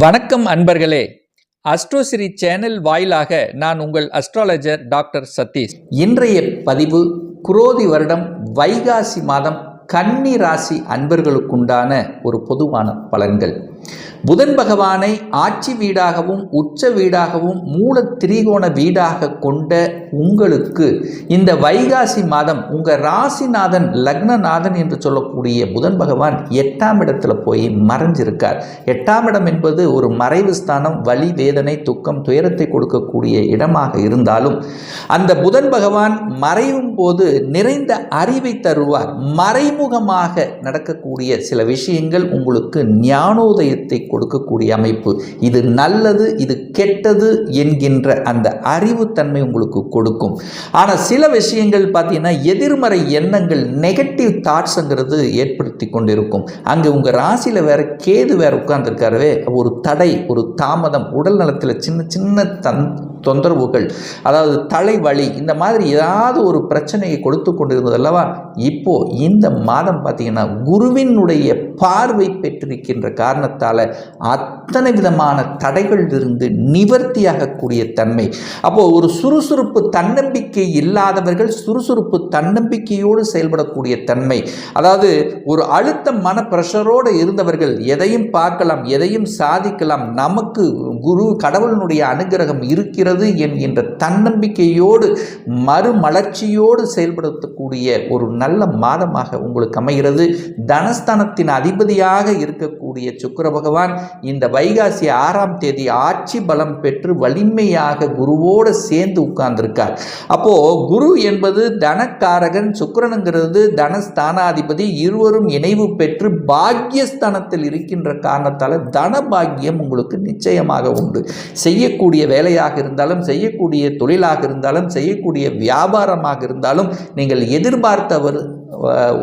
வணக்கம் அன்பர்களே. அஸ்ட்ரோசிரி சேனல் வாயிலாக நான் உங்கள் அஸ்ட்ராலஜர் டாக்டர் சதீஷ். இன்றைய பதிவு குரோதி வருடம் வைகாசி மாதம் கன்னி ராசி அன்பர்களுக்குண்டான ஒரு பொதுவான பலன்கள். புதன் பகவானை ஆட்சி வீடாகவும் உச்ச வீடாகவும் மூல திரிகோண வீடாக கொண்ட உங்களுக்கு இந்த வைகாசி மாதம் உங்கள் ராசிநாதன் லக்னநாதன் என்று சொல்லக்கூடிய புதன் பகவான் எட்டாம் இடத்துல போய் மறைஞ்சிருக்கார். எட்டாம் இடம் என்பது ஒரு மறைவு ஸ்தானம் வலி வேதனை துக்கம் துயரத்தை கொடுக்கக்கூடிய இடமாக இருந்தாலும் அந்த புதன் பகவான் மறையும் போது நிறைந்த அறிவை தருவார். மறைமுகமாக நடக்கக்கூடிய சில விஷயங்கள் உங்களுக்கு ஞானோதயத்தை கொடுக்கக்கூடிய அமைப்பு. இது நல்லது இது கெட்டது என்கின்ற அந்த அறிவுத்தன்மை உங்களுக்கு கொடுக்கும். ஆனால் சில விஷயங்கள் பார்த்தீங்கன்னா எதிர்மறை எண்ணங்கள் நெகட்டிவ் தாட்ஸுங்கிறது ஏற்படுத்தி கொண்டிருக்கும். அங்கே உங்கள் ராசியில் வேற கேது வேற உட்கார்ந்துருக்காரவே ஒரு தடை ஒரு தாமதம் உடல் நலத்தில் சின்ன சின்ன தன் தொந்தரவுகள் அதாவது தலைவலி இந்த மாதிரி ஏதாவது ஒரு பிரச்சனையை கொடுத்து கொண்டிருந்தது அல்லவா? இப்போ இந்த மாதம் பார்த்தீங்கன்னா குருவினுடைய பார்வை பெற்றிருக்கின்ற காரணத்தால் அத்தனை விதமான தடைகள் இருந்து நிவர்த்தியாகக்கூடிய தன்மை. அப்போ ஒரு சுறுசுறுப்பு தன்னம்பிக்கை இல்லாதவர்கள் சுறுசுறுப்பு தன்னம்பிக்கையோடு செயல்படக்கூடிய தன்மை. அதாவது ஒரு அழுத்த மன பிரஷரோடு இருந்தவர்கள் எதையும் பார்க்கலாம் எதையும் சாதிக்கலாம். நமக்கு குரு கடவுளினுடைய அனுகிரகம் இருக்கிறது என்கின்ற தன்னம்பிக்கையோடு மறுமலர்ச்சியோடு செயல்படுத்தக்கூடிய ஒரு நல்ல மாதமாக உங்களுக்கு அமைகிறது. தனஸ்தானத்தின் அதிபதியாக இருக்கக்கூடிய சுக்கர பகவான் இந்த வைகாசி ஆறாம் தேதி ஆட்சி பலம் பெற்று வலிமையாக குருவோடு சேர்ந்து உட்கார்ந்திருக்கார். அப்போ குரு என்பது தனக்காரகன் சுக்கரனுங்கிறது தனஸ்தானாதிபதி இருவரும் இணைவு பெற்று பாக்கியஸ்தானத்தில் இருக்கின்ற காரணத்தால் தன பாக்கியம் உங்களுக்கு நிச்சயமாக உண்டு. செய்யக்கூடிய வேலையாக இருந்தாலும் செய்யக்கூடிய தொழிலாக இருந்தாலும் செய்யக்கூடிய வியாபாரமாக இருந்தாலும் நீங்கள் எதிர்பார்த்தவர்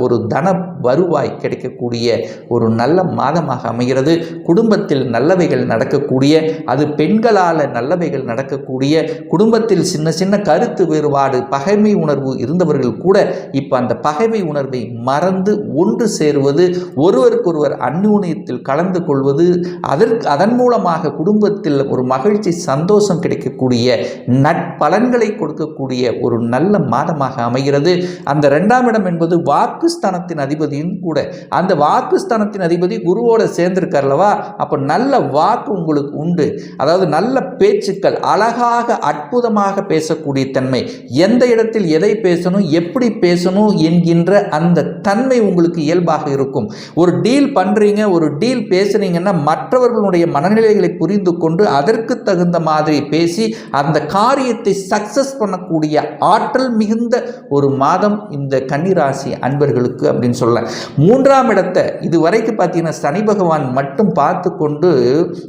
ஒரு தன வருவாய் கிடைக்கக்கூடிய ஒரு நல்ல மாதமாக அமைகிறது. குடும்பத்தில் நல்லவைகள் நடக்கக்கூடிய அது பெண்களால் நல்லவைகள் நடக்கக்கூடிய குடும்பத்தில் சின்ன சின்ன கருத்து வேறுபாடு பகைமை உணர்வு இருந்தவர்கள் கூட இப்போ அந்த பகைமை உணர்வை மறந்து ஒன்று சேருவது ஒருவருக்கொருவர் அந்யூன்யத்தில் கலந்து கொள்வது அதற்கு அதன் மூலமாக குடும்பத்தில் ஒரு மகிழ்ச்சி சந்தோஷம் கிடைக்கக்கூடிய நட்பலன்களை கொடுக்கக்கூடிய ஒரு நல்ல மாதமாக அமைகிறது. அந்த ரெண்டாம் இடம் என்பது வாக்குஸ்தானத்தின் அதிபதியும் கூட. அந்த வாக்குஸ்தானத்தின் அதிபதி குருவோட சேர்ந்திருக்கார்லவா அப்போ நல்ல வாக்கு உங்களுக்கு உண்டு. அதாவது நல்ல பேச்சுக்கள் அழகாக அற்புதமாக பேசக்கூடிய தன்மை. எந்த இடத்தில் எதை பேசணும் எப்படி பேசணும் என்கின்ற அந்த தன்மை உங்களுக்கு இயல்பாக இருக்கும். ஒரு டீல் பண்ணுறீங்க ஒரு டீல் பேசுனீங்கன்னா மற்றவர்களுடைய மனநிலைகளை புரிந்து கொண்டு அதற்கு தகுந்த மாதிரி பேசி அந்த காரியத்தை சக்சஸ் பண்ணக்கூடிய ஆற்றல் மிகுந்த ஒரு மாதம் இந்த கன்னிராசி அன்பர்களுக்கு அப்படின்னு சொல்லலாம் மூன்றாம் இடத்தை இது வரைக்கும் பார்த்தீங்கன்னா சனி பகவான் மட்டும் பார்த்து கொண்டு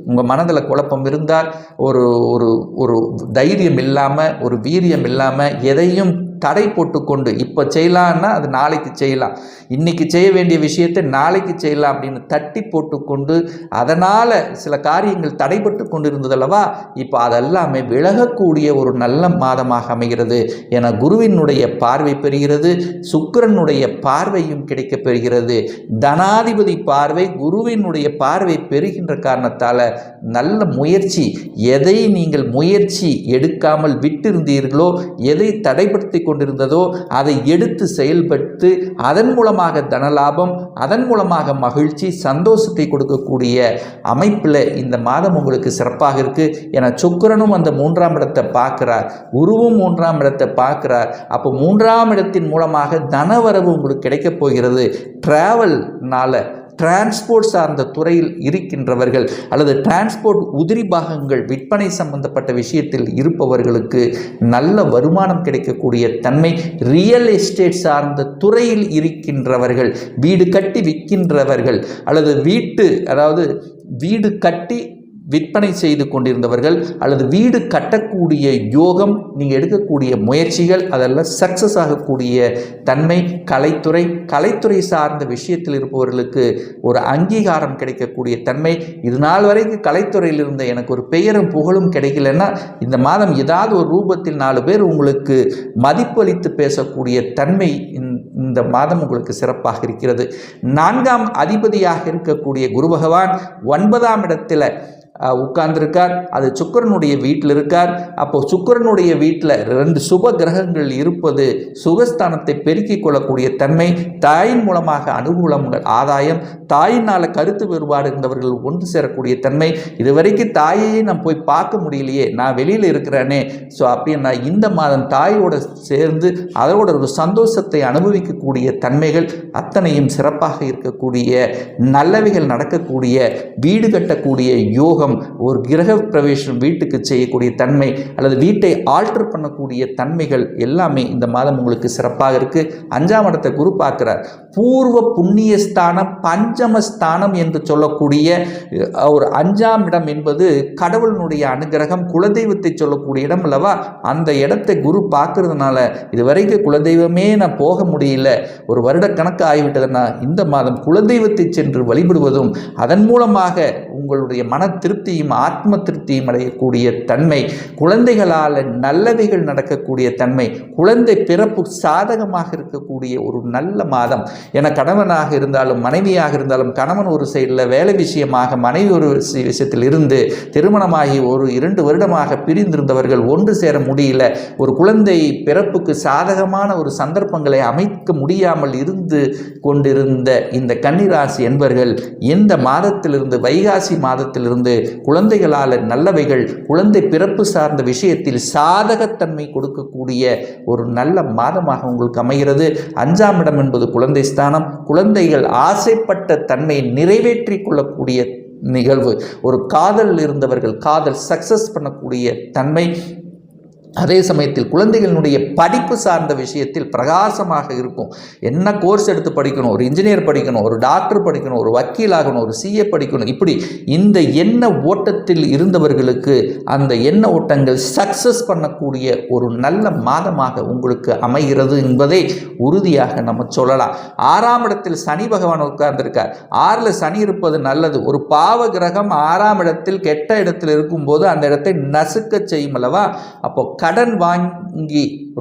உங்கள் மனதில் குழப்பம் இருந்தால் ஒரு ஒரு ஒரு தைரியம் இல்லாமல் ஒரு வீரியம் இல்லாமல் எதையும் தடை போட்டுக்கொண்டு இப்போ செய்யலான்னா அது நாளைக்கு செய்யலாம். இன்றைக்கி செய்ய வேண்டிய விஷயத்தை நாளைக்கு செய்யலாம் அப்படின்னு தட்டி போட்டுக்கொண்டு அதனால் சில காரியங்கள் தடைபட்டு கொண்டு இருந்ததல்லவா இப்போ அதெல்லாமே விலகக்கூடிய ஒரு நல்ல மாதமாக அமைகிறது. என குருவினுடைய பார்வை பெறுகிறது சுக்கிரனுடைய பார்வையும் கிடைக்கப் பெறுகிறது. தனாதிபதி பார்வை குருவினுடைய பார்வை பெறுகின்ற காரணத்தால் நல்ல முயற்சி எதை நீங்கள் முயற்சி எடுக்காமல் விட்டிருந்தீர்களோ எதை தடைப்படுத்தி கொண்டிருந்ததோ அதை எடுத்து செயல்பட்டு அதன் மூலமாக தனலாபம் அதன் மூலமாக மகிழ்ச்சி சந்தோஷத்தை கொடுக்கக்கூடிய அமைப்பில் இந்த மாதம் உங்களுக்கு சிறப்பாக இருக்குது என சுக்கரனும் அந்த மூன்றாம் இடத்தை பார்க்குறார். குருவும் மூன்றாம் இடத்தை பார்க்குறார். அப்போ மூன்றாம் இடத்தின் மூலமாக தனவரவு உங்களுக்கு கிடைக்கப் போகிறது. ட்ராவல்னால டிரான்ஸ்போர்ட் சார்ந்த துறையில் இருக்கின்றவர்கள் அல்லது டிரான்ஸ்போர்ட் உதிரி பாகங்கள் விற்பனை சம்பந்தப்பட்ட விஷயத்தில் இருப்பவர்களுக்கு நல்ல வருமானம் கிடைக்கக்கூடிய தன்மை ரியல் எஸ்டேட் சார்ந்த துறையில் இருக்கின்றவர்கள் வீடு கட்டி விற்கின்றவர்கள் அல்லது வீட்டு அதாவது வீடு கட்டி விற்பனை செய்து கொண்டிருந்தவர்கள் அல்லது வீடு கட்டக்கூடிய யோகம் நீங்கள் எடுக்கக்கூடிய முயற்சிகள் அதெல்லாம் சக்ஸஸ் ஆகக்கூடிய தன்மை கலைத்துறை கலைத்துறை சார்ந்த விஷயத்தில் இருப்பவர்களுக்கு ஒரு அங்கீகாரம் கிடைக்கக்கூடிய தன்மை. இது நாள் வரைக்கும் கலைத்துறையில் இருந்த எனக்கு ஒரு பெயரும் புகழும் கிடைக்கலன்னா இந்த மாதம் ஏதாவது ஒரு ரூபத்தில் நாலு பேர் உங்களுக்கு மதிப்பளித்து பேசக்கூடிய தன்மை இந்த இந்த மாதம் உங்களுக்கு சிறப்பாக இருக்கிறது. நான்காம் அதிபதியாக இருக்கக்கூடிய குரு பகவான் ஒன்பதாம் இடத்துல உட்கார்ந்திருக்கார். அது சுக்கிரனுடைய வீட்டில் இருக்கார். அப்போ சுக்கிரனுடைய வீட்டில் ரெண்டு சுப கிரகங்கள் இருப்பது சுகஸ்தானத்தை பெருக்கிக் கொள்ளக்கூடிய தன்மை தாயின் மூலமாக அனுகூலங்கள் ஆதாயம் தாயினால் கருத்து வேறுபாடு இருந்தவர்கள் ஒன்று சேரக்கூடிய தன்மை. இதுவரைக்கும் தாயையே நான் போய் பார்க்க முடியலையே. நான் வெளியில் இருக்கிறேனே. ஸோ அப்படின்னா இந்த மாதம் தாயோட சேர்ந்து அதோட ஒரு சந்தோஷத்தை அனுபவிக்கக்கூடிய தன்மைகள் அத்தனையும் சிறப்பாக இருக்கக்கூடிய நல்லவைகள் நடக்கக்கூடிய வீடு கட்டக்கூடிய யோகம் ஒரு கிரக பிரவேசம் வீட்டுக்கு செய்யக்கூடிய தன்மை அல்லது வீட்டை ஆல்டர் பண்ணக்கூடிய தன்மைகள் எல்லாமே இந்த மாதம் உங்களுக்கு சிறப்பாக இருக்கு. அஞ்சாம் இடத்தை குரு பார்க்கிறார். பூர்வ புண்ணிய ஸ்தானம் பஞ்சமஸ்தானம் என்று சொல்லக்கூடிய ஒரு அஞ்சாம் இடம் என்பது கடவுளினுடைய அனுகிரகம் குலதெய்வத்தை சொல்லக்கூடிய இடம் அல்லவா? அந்த இடத்தை குரு பார்க்கறதுனால இதுவரைக்கும் குலதெய்வமே நான் போக முடியல. ஒரு வருட கணக்கு ஆகிவிட்டதுன்னா இந்த மாதம் குலதெய்வத்தை சென்று வழிபடுவதும் அதன் மூலமாக உங்களுடைய மன திருப்தியும் ஆத்ம திருப்தி அடையக்கூடிய தன்மை குழந்தைகளால் நல்லவைகள் நடக்கக்கூடிய தன்மை குழந்தை பிறப்பு சாதகமாக இருக்கக்கூடிய ஒரு நல்ல மாதம். என கணவனாக இருந்தாலும் மனைவியாக இருந்தாலும் கணவன் ஒரு சைடில் வேலை விஷயமாக மனைவி ஒரு விஷயத்தில் இருந்து திருமணமாகி ஒரு இரண்டு வருடமாக பிரிந்திருந்தவர்கள் ஒன்று சேர முடியல. ஒரு குழந்தை பிறப்புக்கு சாதகமான ஒரு சந்தர்ப்பங்களை அமைக்க முடியாமல் இருந்து கொண்டிருந்த இந்த கன்னிராசி என்பர்கள் இந்த மாதத்திலிருந்து வைகாசி மாதத்திலிருந்து குழந்தைகளால் நல்லவைகள் குழந்தை பிறப்பு சார்ந்த விஷயத்தில் சாதகத்தன்மை கொடுக்கக்கூடிய ஒரு நல்ல மாதமாக உங்களுக்கு அமைகிறது. அஞ்சாம் இடம் என்பது குழந்தை ஸ்தானம். குழந்தைகள் ஆசைப்பட்ட தன்மையை நிறைவேற்றி கொள்ளக்கூடிய நிகழ்வு. ஒரு காதல் இருந்தவர்கள் காதல் சக்சஸ் பண்ணக்கூடிய தன்மை. அதே சமயத்தில் குழந்தைகளினுடைய படிப்பு சார்ந்த விஷயத்தில் பிரகாசமாக இருக்கும். என்ன கோர்ஸ் எடுத்து படிக்கணும்? ஒரு இன்ஜினியர் படிக்கணும் ஒரு டாக்டர் படிக்கணும் ஒரு வக்கீல் ஆகணும் ஒரு சிஏ படிக்கணும். இப்படி இந்த எண்ண ஓட்டத்தில் இருந்தவர்களுக்கு அந்த எண்ண ஓட்டங்கள் சக்ஸஸ் பண்ணக்கூடிய ஒரு நல்ல மாதமாக உங்களுக்கு அமைகிறது என்பதை உறுதியாக நம்ம சொல்லலாம். ஆறாம் இடத்தில் சனி பகவான் உட்கார்ந்திருக்கார். ஆறில் சனி இருப்பது நல்லது. ஒரு பாவ கிரகம் ஆறாம் இடத்தில் கெட்ட இடத்தில் இருக்கும்போது அந்த இடத்தை நசுக்க செய்யும் அல்லவா? அப்போ கடன் வாங்கி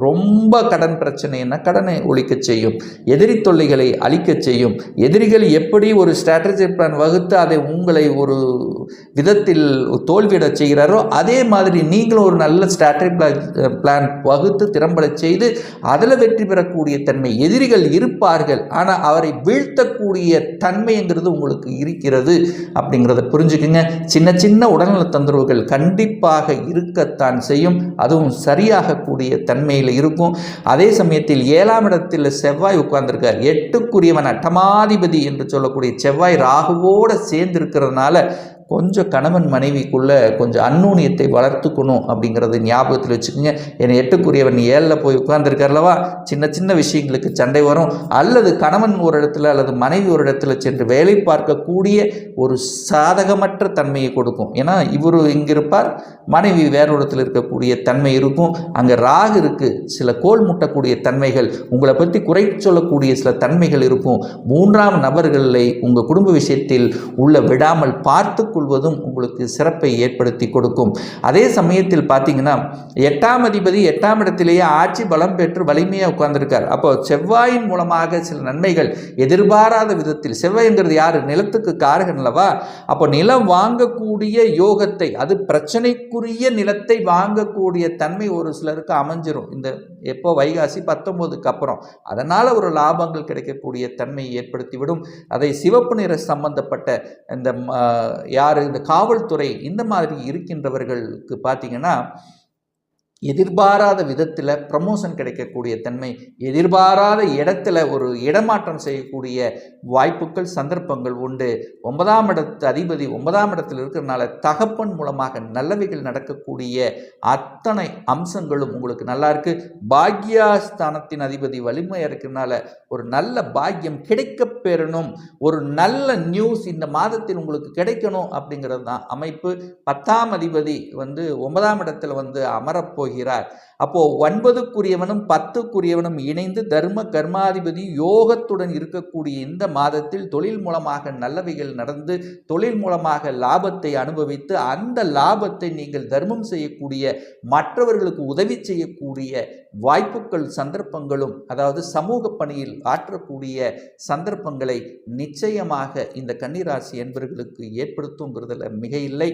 ரொம்ப கடன் பிரச்சனைன்னா கடனை ஒழிக்க செய்யும். எதிரி தொல்லைகளை அழிக்க செய்யும். எதிரிகள் எப்படி ஒரு ஸ்ட்ராட்டஜி பிளான் வகுத்து அதை உங்களை ஒரு விதத்தில் தோல்வியிடச் செய்கிறாரோ அதே மாதிரி நீங்களும் ஒரு நல்ல ஸ்ட்ராட்டஜி பிளான் வகுத்து திறம்பட செய்து அதில் வெற்றி பெறக்கூடிய தன்மை எதிரிகள் இருப்பார்கள். ஆனால் அவரை வீழ்த்தக்கூடிய தன்மைங்கிறது உங்களுக்கு இருக்கிறது அப்படிங்கிறத புரிஞ்சுக்குங்க. சின்ன சின்ன உடல்நல தொந்தரவுகள் கண்டிப்பாக இருக்கத்தான் செய்யும். அதுவும் சரியாகக்கூடிய தன்மையில் இருக்கும். அதே சமயத்தில் ஏழாம் இடத்தில் செவ்வாய் உட்கார்ந்திருக்கார். எட்டுக்குரியவன் அட்டமாதிபதி என்று சொல்லக்கூடிய செவ்வாய் ராகுவோடு சேர்ந்து இருக்கிறதுனால கொஞ்சம் கணவன் மனைவிக்குள்ளே கொஞ்சம் அந்நூனியத்தை வளர்த்துக்கணும் அப்படிங்கிறது ஞாபகத்தில் வச்சுக்கோங்க. என்னை எட்டுக்குரியவன் ஏழில் போய் உட்கார்ந்துருக்கார்லவா? சின்ன சின்ன விஷயங்களுக்கு சண்டை வரும். அல்லது கணவன் ஒரு இடத்துல அல்லது மனைவி ஒரு இடத்துல சென்று வேலை பார்க்கக்கூடிய ஒரு சாதகமற்ற தன்மையை கொடுக்கும். ஏன்னா இவர் இங்கே இருப்பார் மனைவி வேற இடத்துல இருக்கக்கூடிய தன்மை இருக்கும். அங்கே ராகு இருக்குது சில கோல் முட்டக்கூடிய தன்மைகள் உங்களை பற்றி குறை சொல்லக்கூடிய சில தன்மைகள் இருக்கும். மூன்றாம் நபர்களை உங்கள் குடும்ப விஷயத்தில் உள்ள விடாமல் பார்த்து கொள்வதும் உங்களுக்கு சிறப்பை ஏற்படுத்தி கொடுக்கும். அதே சமயத்தில் பார்த்தீங்கன்னா எட்டாம் அதிபதி எட்டாம் இடத்திலேயே ஆட்சி பலம் பெற்று வலிமையாக உட்கார்ந்துருக்கார். அப்போ செவ்வாயின் மூலமாக சில நன்மைகள் எதிர்பாராத விதத்தில் செவ்வாய்ங்கிறது யார்? நிலத்துக்கு காரகன் அல்லவா? அப்போ நிலம் வாங்கக்கூடிய யோகத்தை அது பிரச்சனைக்குரிய நிலத்தை வாங்கக்கூடிய தன்மை ஒரு சிலருக்கு அமைஞ்சிரும். இந்த எப்போ வைகாசி பத்தொம்போதுக்கு அப்புறம். அதனால் ஒரு லாபங்கள் கிடைக்கக்கூடிய தன்மையை ஏற்படுத்திவிடும். அதை சிவப்பு நிற சம்பந்தப்பட்ட இந்த யார் யார் இந்த காவல்துறை இந்த மாதிரி இருக்கின்றவர்களுக்கு பார்த்தீங்கன்னா எதிர்பாராத விதத்தில் ப்ரமோஷன் கிடைக்கக்கூடிய தன்மை எதிர்பாராத இடத்துல ஒரு இடமாற்றம் செய்யக்கூடிய வாய்ப்புகள் சந்தர்ப்பங்கள் உண்டு. ஒன்பதாம் இடத்து அதிபதி ஒன்பதாம் இடத்தில் இருக்கிறனால தகப்பன் மூலமாக நல்லவைகள் நடக்கக்கூடிய அத்தனை அம்சங்களும் உங்களுக்கு நல்லா இருக்கு. பாக்யாஸ்தானத்தின் அதிபதி வலிமையாக இருக்கிறனால ஒரு நல்ல பாக்கியம் கிடைக்க பெறணும். ஒரு நல்ல நியூஸ் இந்த மாதத்தில் உங்களுக்கு கிடைக்கணும் அப்படிங்கிறது தான். அமைப்பு பத்தாம் அதிபதி வந்து ஒன்பதாம் இடத்தில் வந்து அமரப் போகிறார் ஒன்பதுக்குரியவனும் பத்துக்குரியவனும் இணைந்து தர்ம கர்மாதிபதி யோகத்துடன் இருக்கக்கூடிய இந்த மாதத்தில் தொழில் மூலமாக நல்லவைகள் நடந்து தொழில் மூலமாக லாபத்தை அனுபவித்து அந்த லாபத்தை நீங்கள் தர்மம் செய்யக்கூடிய மற்றவர்களுக்கு உதவி செய்யக்கூடிய வாய்ப்புகள் சந்தர்ப்பங்களும் அதாவது சமூக பணியில் ஆற்றக்கூடிய சந்தர்ப்பங்களை நிச்சயமாக இந்த கன்னிராசி என்பவர்களுக்கு ஏற்படுத்துங்கிறதுல மிக இல்லை